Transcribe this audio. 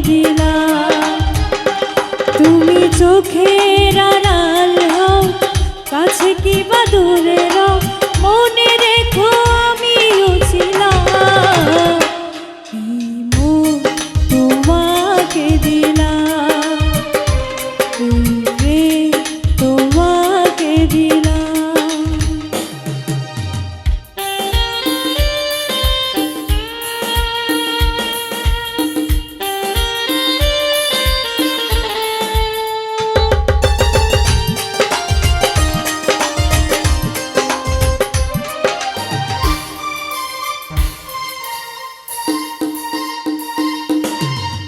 দিলা তুমি চোখের আড়াল হও কাছে কি বাদুরের